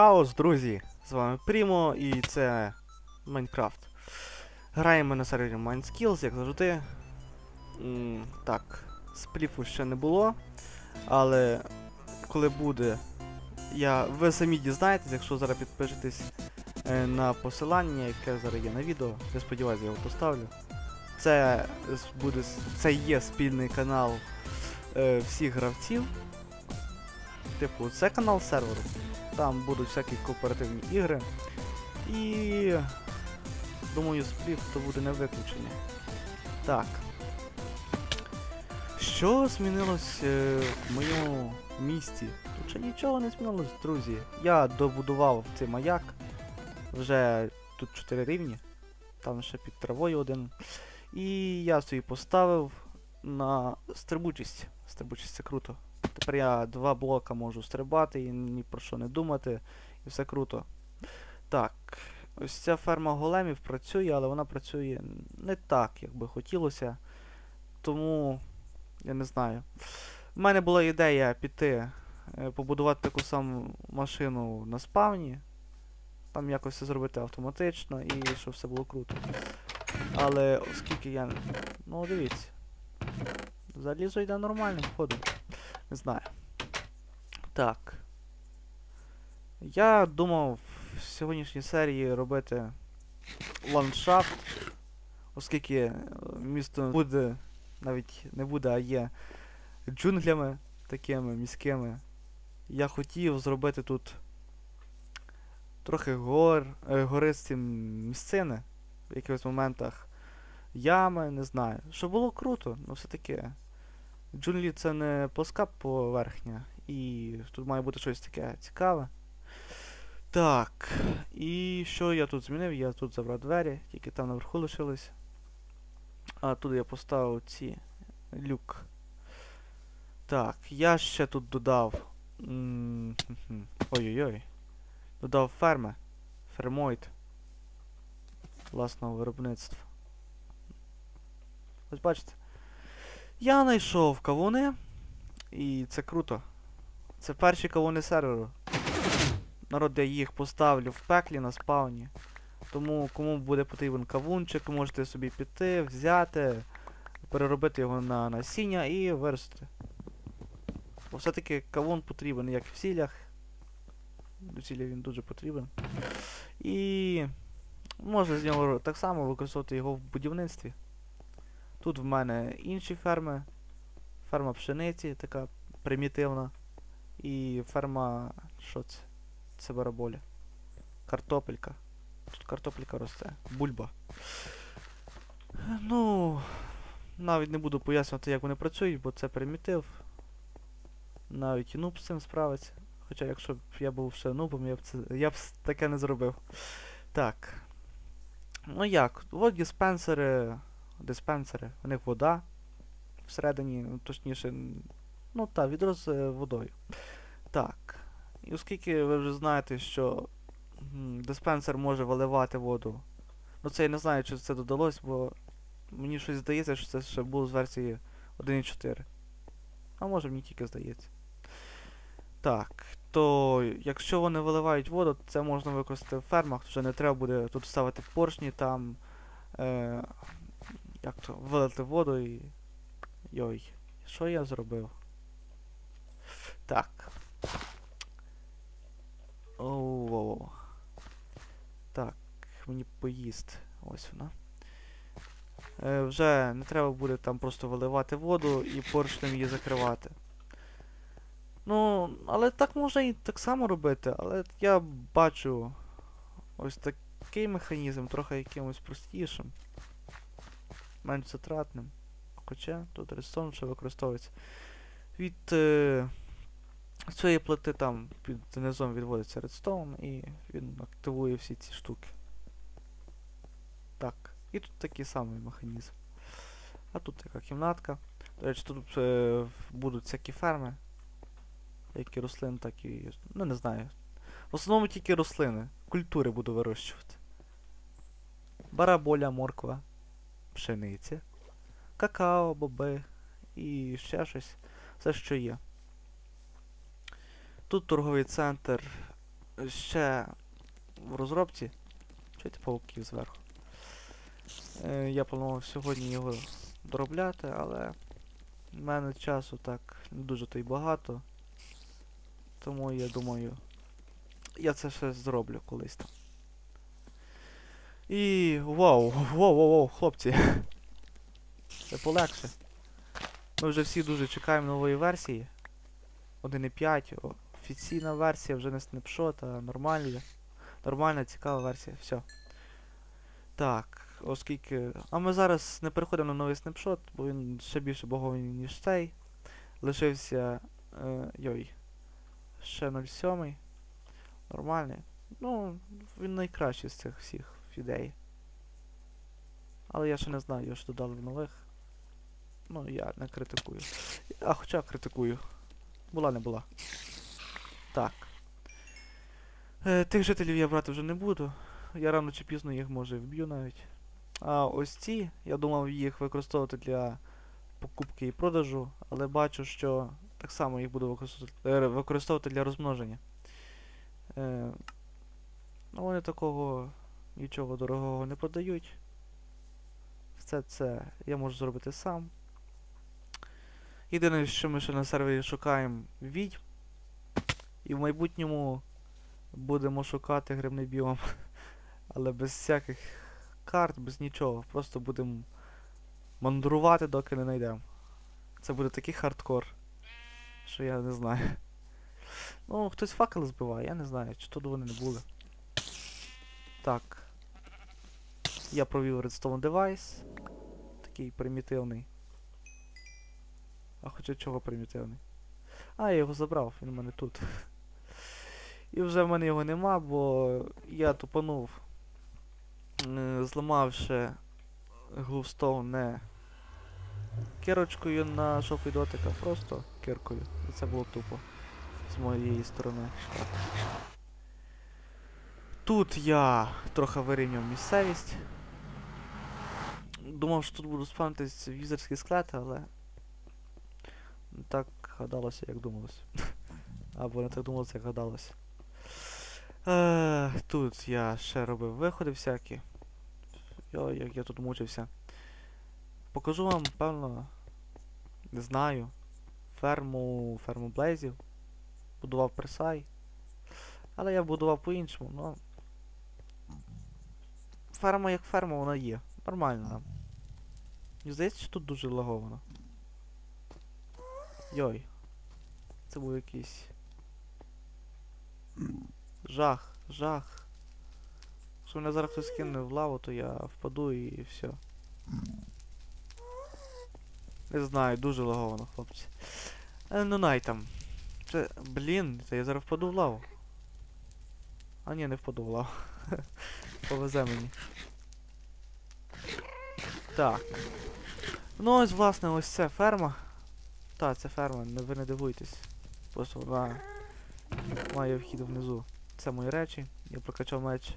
Хаос, друзі! З вами Прімо і це Майнкрафт. Граємо на сервері MindSkills, як завжди. М, так, спліфу ще не було. Але коли буде, я, ви самі дізнаєтесь, якщо зараз підпишетесь е, на посилання, яке зараз є на відео. Я сподіваюся, я його поставлю. Це буде це є спільний канал е, всіх гравців. Типу, це канал серверу. Там будуть всякі кооперативні ігри. І думаю, спліт то буде не виключення. Так. Що змінилось е, в моєму місті? Тут ще нічого не змінилось, друзі. Я добудував цей маяк. Вже тут 4 рівні. Там ще під травою один. І я собі поставив на стрибучість. Стрибучість це круто. Тепер два блока можу стрибати і ні про що не думати, і все круто. Так, ось ця ферма големів працює, але вона працює не так, як би хотілося. Тому я не знаю. У мене була ідея піти, е, побудувати таку саму машину на спавні. Там якось все зробити автоматично і щоб все було круто. Але оскільки я. Ну дивіться. Залізо йде нормальним ходом. Не знаю. Так. Я думав в сьогоднішній серії робити ландшафт, оскільки е, місто буде, навіть не буде, а є джунглями такими міськими. Я хотів зробити тут трохи гор, е, гористі місцини в якихось моментах. Ями, не знаю. Щоб було круто, ну все таке. Джунглі це не плоска поверхня, і тут має бути щось таке цікаве. Так, і що я тут змінив? Я тут забрав двері, тільки там наверху лишились. А тут я поставив ці люк. Так, я ще тут додав. Ой-ой-ой. Додав ферми. Фермоїд. Власного виробництва. Ось бачите. Я знайшов кавуни, і це круто. Це перші кавуни серверу. Народ, я їх поставлю в пеклі на спавні. Тому кому буде потрібен кавунчик, можете собі піти, взяти, переробити його на насіння і виростити. Бо все-таки кавун потрібен як в сілях. До сілля він дуже потрібен. І можна з нього так само використовувати його в будівництві. Тут в мене інші ферми. Ферма пшениці, така примітивна. І ферма. Що це? Це бараболя. Картопелька. Тут картопелька росте. Бульба. Ну. Навіть не буду пояснювати, як вони працюють, бо це примітив. Навіть і нуб з цим справиться. Хоча якщо б я був ще нубом, я б це. Я б таке не зробив. Так. Ну як? От диспенсери диспенсери, у них вода всередині, ну, точніше, ну та, відро з е, водою. Так. І оскільки ви вже знаєте, що диспенсер може виливати воду. Ну це я не знаю, чи це додалось, бо мені щось здається, що це ще було з версії 1.4. А може мені тільки здається. Так, то якщо вони виливають воду, це можна використати в фермах, вже не треба буде тут ставити поршні там. Е, як то, вилити воду і. Йой. Що я зробив? Так. Оу. Так, мені поїсти. Ось вона. Е, вже не треба буде там просто виливати воду і поршнем її закривати. Ну, але так можна і так само робити, але я бачу ось такий механізм, трохи якимось простішим менш затратним. Хоча тут редстоун ще використовується. Від е, цієї плити там під низом відводиться редстоун і він активує всі ці штуки. Так. І тут такий самий механізм. А тут така кімнатка. До речі, тут е, будуть всякі ферми. Як і рослин, так і. Ну не знаю. В основному тільки рослини. Культури буду вирощувати. Бараболя, морква пшениця, какао, боби і ще щось. Все, що є. Тут торговий центр ще в розробці. Чуєте пауків зверху. Е, я планував сьогодні його доробляти, але в мене часу так не дуже то й багато. Тому я думаю, я це ще зроблю колись там. І вау, вау, вау, вау, хлопці. Це полегше. Ми вже всі дуже чекаємо нової версії. 1.5, офіційна версія, вже не снапшот, а нормальна. Нормальна, цікава версія. Все. Так, оскільки. А ми зараз не переходимо на новий снапшот, бо він ще більше боговий, ніж цей. Лишився. Е, йой. Ще 07. Нормальний. Ну, він найкращий з цих всіх ідей. Але я ще не знаю, ж додали нових. Ну, я не критикую. А хоча критикую. Була не була. Так. Е, тих жителів я брати вже не буду. Я рано чи пізно їх може вб'ю навіть. А ось ці, я думав їх використовувати для покупки і продажу, але бачу, що так само їх буду використовувати, е, використовувати для розмноження. Е, ну, вони такого нічого дорогого не продають. Все це я можу зробити сам. Єдине, що ми ще на сервері шукаємо відьм. І в майбутньому будемо шукати грибний біом. Але без всяких карт, без нічого. Просто будемо мандрувати, доки не знайдемо. Це буде такий хардкор, що я не знаю. Ну, хтось факели збиває, я не знаю, чи тут вони не були. Так. Я провів Redstone Device. Такий примітивний. А хоча чого примітивний? А, я його забрав, він у мене тут. І вже в мене його нема, бо я тупанув, зламавши глувстоун не кирочкою на шовку дотик, а просто киркою. І це було тупо з моєї сторони. Тут я трохи вирівняв місцевість. Думав, що тут будуть спавнитись візерські склети, але не так гадалося, як думалось. Або не так думалося, як гадалося. Е, тут я ще робив виходи всякі. Йой, як я тут мучився. Покажу вам, певно, не знаю. Ферму. ферму Блейзів. Будував пресай. Але я будував по-іншому, ну. Ферма як ферма, вона є. Нормально. Мені здається, що тут дуже лаговано. Йой. Це був якийсь. Жах, жах. Якщо мене зараз хтось кине в лаву, то я впаду і все. Не знаю, дуже лаговано, хлопці. Е, ну най там. Це, блін, це я зараз впаду в лаву. А ні, не впаду в лаву. Повезе мені. Так. Ну ось, власне, ось це ферма. Так, це ферма, ви не дивуйтесь. Просто вона має вхід внизу. Це мої речі. Я прокачав меч.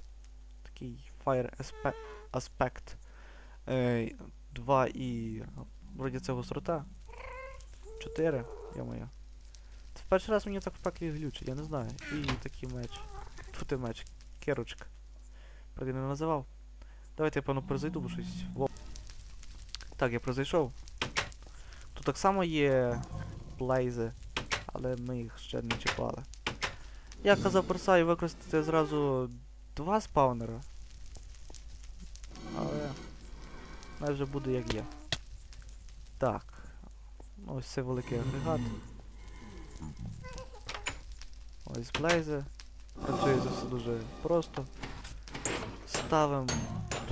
Такий Fire Aspe Aspect. Е, 2 і. Вроді це гострота. 4, я моя. Це в перший раз мені так в пеклі глючить, я не знаю. І такий меч. Фу ти меч. Керочка. Правда, не називав. Давайте я певно прозайду, бо щось. Так, я прозайшов. Тут так само є блейзи, але ми їх ще не чіпали. Я казав просаю використати зразу два спаунера. Але майже буде як є. Так. Ось це великий агрегат. Ось блейзи. Працює це все дуже просто. Ставимо,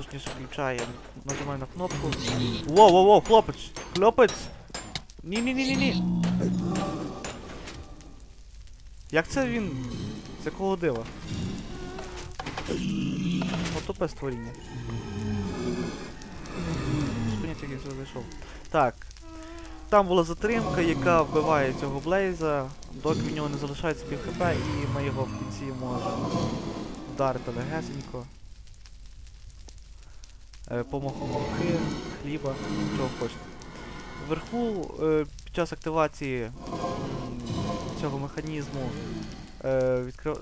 точніше включаємо, нажимаємо на кнопку. Воу, воу, воу, хлопець! Хлопець! Ні-ні-ні-ні-ні! Як це він? З якого дива? Отупе створіння. Поняття, як він зайшов. Так. Там була затримка, яка вбиває цього Блейза, доки в нього не залишається пів хп, і ми його в кінці можемо вдарити легесенько. Е, Помохи, хліба, чого хочете. Вверху е, під час активації цього механізму е, відкрив...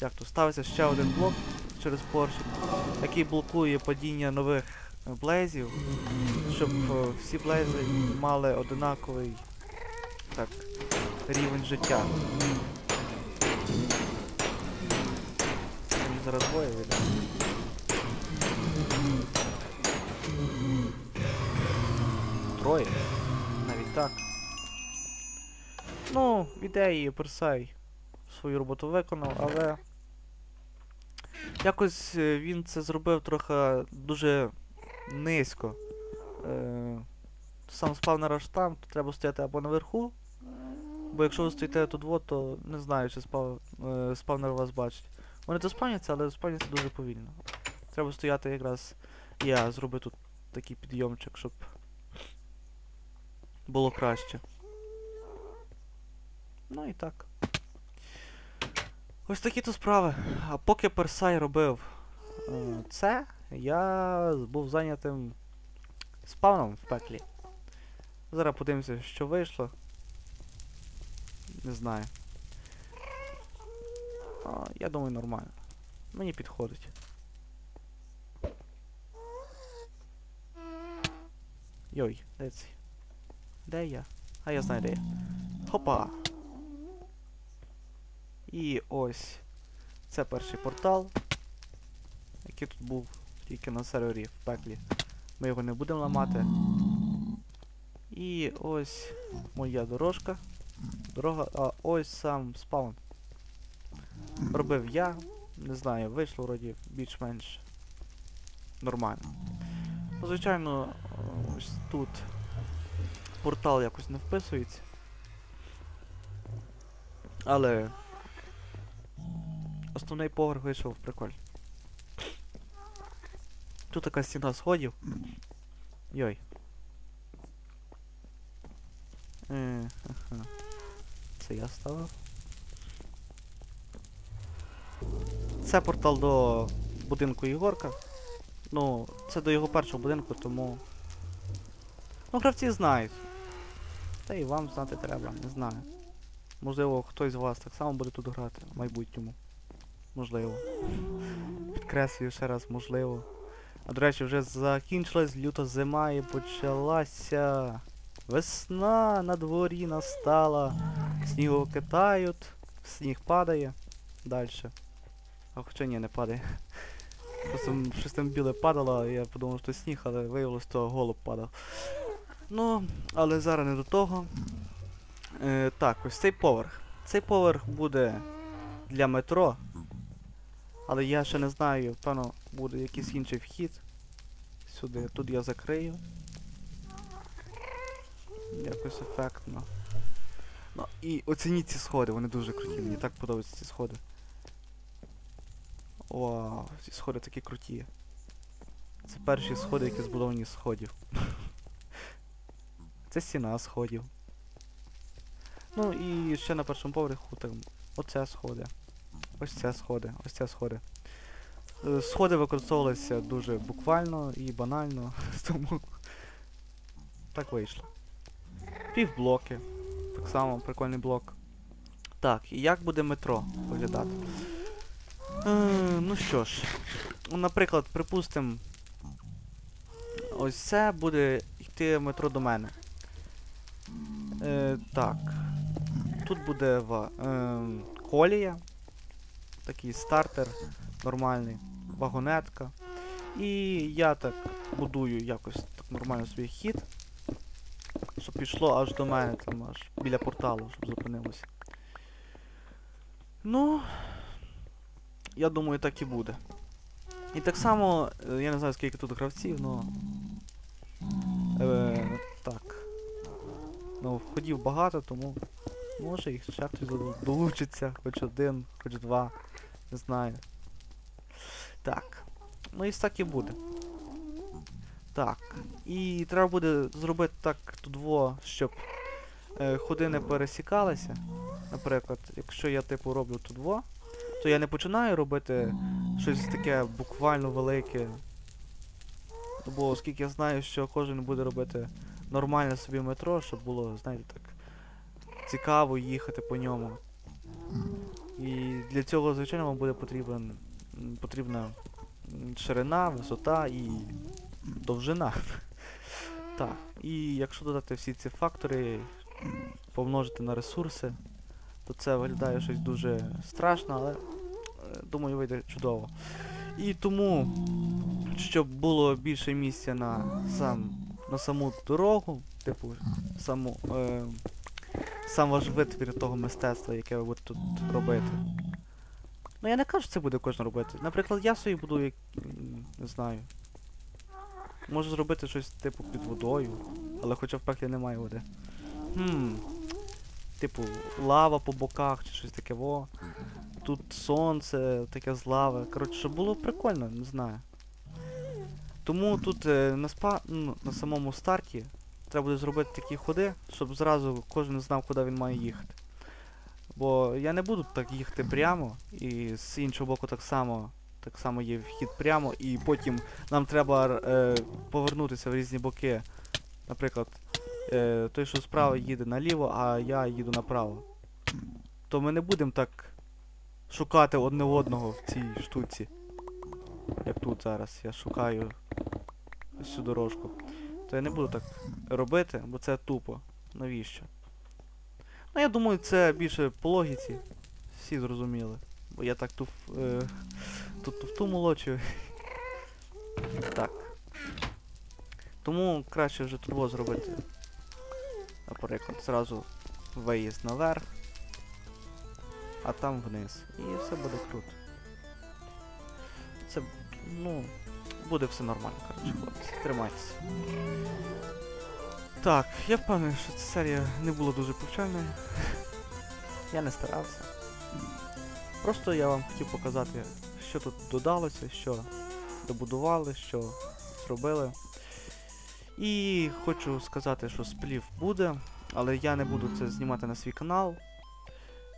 як то ставиться ще один блок через поршень, який блокує падіння нових блейзів, щоб всі блейзи мали одинаковий так, рівень життя. Зараз двоє вийде. Троє. Навіть так. Ну, ідеї Персай свою роботу виконав, але якось е, він це зробив трохи дуже низько. Е, сам спавнер аж там, то треба стояти або наверху. Бо якщо ви стоїте тут, вот, то не знаю, чи спав, е, спавнер вас бачить. Вони то спавняться, але спавняться дуже повільно. Треба стояти якраз. Я зроблю тут такий підйомчик, щоб було краще. Ну і так. Ось такі то справи. А поки Персай робив е, це, я був зайнятим спавном в пеклі. Зараз подивимося, що вийшло. Не знаю. А, я думаю, нормально. Мені підходить. Йой, де? Де я? А я знаю де я. Хопа! І ось. Це перший портал, який тут був тільки на сервері в пеклі. Ми його не будемо ламати. І ось моя дорожка. Дорога, а ось сам спаун. Робив я. Не знаю, вийшло вроді більш-менш нормально. Ну, звичайно, ось тут портал якось не вписується. Але основний поверх вийшов прикольно. Тут така стіна сходів. Йой. Е, ага. Це я ставив. Це портал до будинку Ігорка. Ну, це до його першого будинку, тому. Ну, гравці знають. Та і вам знати треба, не знаю. Можливо, хтось з вас так само буде тут грати в майбутньому. Можливо. Підкреслюю ще раз, можливо. А до речі, вже закінчилась люта зима і почалася. Весна на дворі настала. Снігу китають, сніг падає. Дальше. А хоча ні, не падає. Просто щось там біле падало, я подумав, що сніг, але виявилось, то голуб падав. Ну, але зараз не до того. Е, так, ось цей поверх. Цей поверх буде для метро. Але я ще не знаю, певно, буде якийсь інший вхід. Сюди. Тут я закрию. Якось ефектно. Ну і оцініть ці сходи, вони дуже круті, мені так подобаються ці сходи. Вау, ці сходи такі круті. Це перші сходи, які збудовані з сходів. Це стіна сходів. Ну і ще на першому поверху там оце сходи. Ось це сходи, ось це сходи. Е, Сходи використовувалися дуже буквально і банально, тому так вийшло. Півблоки. Так само прикольний блок. Так, і як буде метро виглядати? Е, ну що ж, наприклад, припустимо, ось це буде йти метро до мене. Е, так. Тут буде ва, е, колія. Такий стартер нормальний, вагонетка. І я так будую якось так нормально свій хід. Щоб пішло аж до мене, там аж біля порталу, щоб зупинилося. Ну. Я думаю, так і буде. І так само, е, я не знаю скільки тут гравців, но. Е. Ну, входів багато, тому може їх ще хтось долучиться, хоч один, хоч два. Не знаю. Так. Ну і так і буде. Так. І треба буде зробити так тут во, щоб е, ходи не пересікалися. Наприклад, якщо я типу роблю тут во, то я не починаю робити щось таке буквально велике. Бо оскільки я знаю, що кожен буде робити нормальне собі метро, щоб було, знаєте, так цікаво їхати по ньому. І для цього, звичайно, вам буде потрібен, потрібна ширина, висота і довжина. Так. І якщо додати всі ці фактори, помножити на ресурси, то це виглядає щось дуже страшно, але е, думаю, вийде чудово. І тому, щоб було більше місця на сам на саму дорогу, типу, саму, е, сам ваш витвір того мистецтва, яке ви будете тут робити. Ну я не кажу, що це буде кожен робити. Наприклад, я собі буду, як, не знаю. Можу зробити щось типу під водою, але хоча в пеклі немає води. Хм. Типу, лава по боках чи щось таке во. Тут сонце, таке з лави. Коротше, щоб було прикольно, не знаю. Тому тут е, на, спа, ну, на самому старті треба буде зробити такі ходи, щоб зразу кожен знав, куди він має їхати. Бо я не буду так їхати прямо, і з іншого боку так само, так само є вхід прямо, і потім нам треба е, повернутися в різні боки. Наприклад, е, той, що справа їде наліво, а я їду направо. То ми не будемо так шукати одне одного в цій штуці. Як тут зараз. Я шукаю цю дорожку. То я не буду так робити, бо це тупо. Навіщо? Ну я думаю, це більше по логіці. Всі зрозуміли. Бо я так туф, е, тут туфту молочу. Так. Тому краще вже тут зробити. Наприклад, зразу виїзд наверх, а там вниз. І все буде круто. Це, ну, буде все нормально, коротше, хлопці. Тримайтеся. Так, я впевнений, що ця серія не була дуже повчальною. Я не старався. Просто я вам хотів показати, що тут додалося, що добудували, що зробили. І хочу сказати, що сплів буде, але я не буду це знімати на свій канал.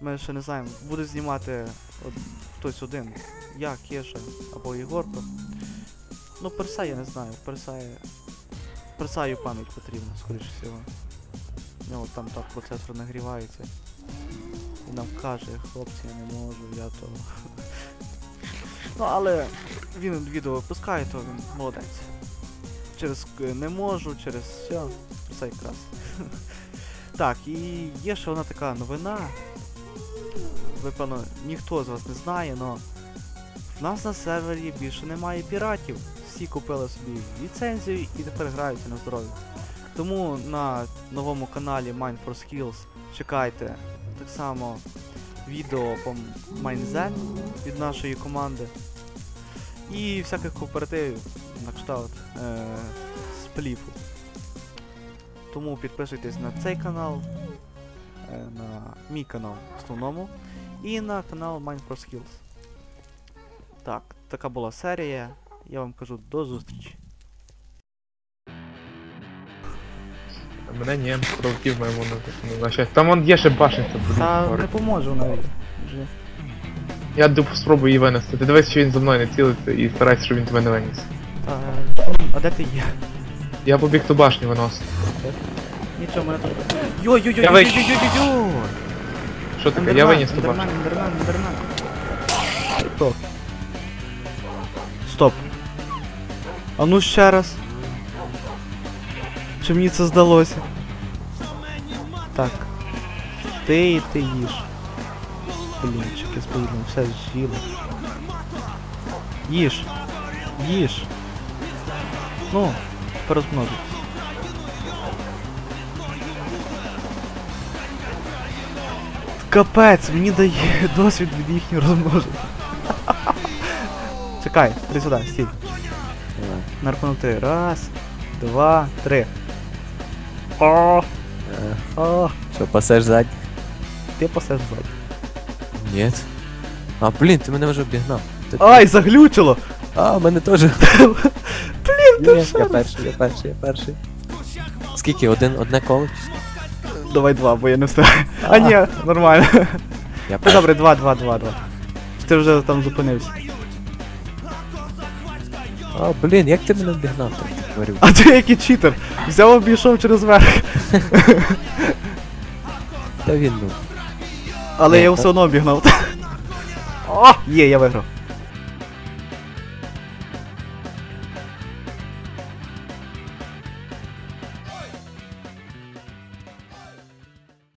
Ми ще не знаємо, буде знімати от, хтось один. Я, Кеша або Єгорко. Ну, перса я не знаю, перса Персаю пам'ять потрібна, скоріше всього. У нього там так процесор нагрівається. І нам каже, хлопці, я не можу, я то. ну, але він відео випускає, то він молодець. Через не можу, через все, все якраз. так, і є ще одна така новина. Ви, певно, ніхто з вас не знає, але в нас на сервері більше немає піратів. Всі купили собі ліцензію і тепер граються на здоров'я. Тому на новому каналі Mind for Skills чекайте так само відео по Mindzen від нашої команди. І всяких кооперативів на кшталт е, спліфу. Тому підписуйтесь на цей канал, е, на мій канал в основному, і на канал for Skills. Так, така була серія. Я вам кажу до зустрічі. Мене ні, провоків моєму на, щастя. Там он є ще башенця. Та не поможу навіть. Вже. Я ду- спробую її винести. Ти дивись, що він за мною не цілиться і старайся, щоб він тебе не виніс. Та, а де ти є? Я побіг ту башню виносити. Нічого, мене тут. Йой-йой-йой-йой! Що таке? Я виніс ту башню. Ендермен, ендермен. Стоп. Стоп. А ну ще раз. Чи мені це здалося? Так. Ти і ти їж. Блінчики, спільно, все з'їли. Їж. Їж. Ну, порозмножуй. Капець, мені дає досвід від їхнього розмноження. Чекай, ти сюди, стій. На рахунок три. Раз, два, три. О, о, Що, пасеш ззаді? ти пасеш ззаді. Ні. А, блін, ти мене вже обігнав. Ти- Ай, заглючило! А, мене теж. Блін, ти Ні, що? я перший, я перший, я перший. Скільки? Один, одне коло? Давай два, бо я не встигаю. А ні, нормально. Я Ну добре, два, два, два, два. Ти вже там зупинився. А, блін, як ти мене обігнав? Так ти говорив. А ти який читер? Взяв обійшов через верх. Та він, ну. Але Ні, я та- все одно обігнав. О, є, я виграв.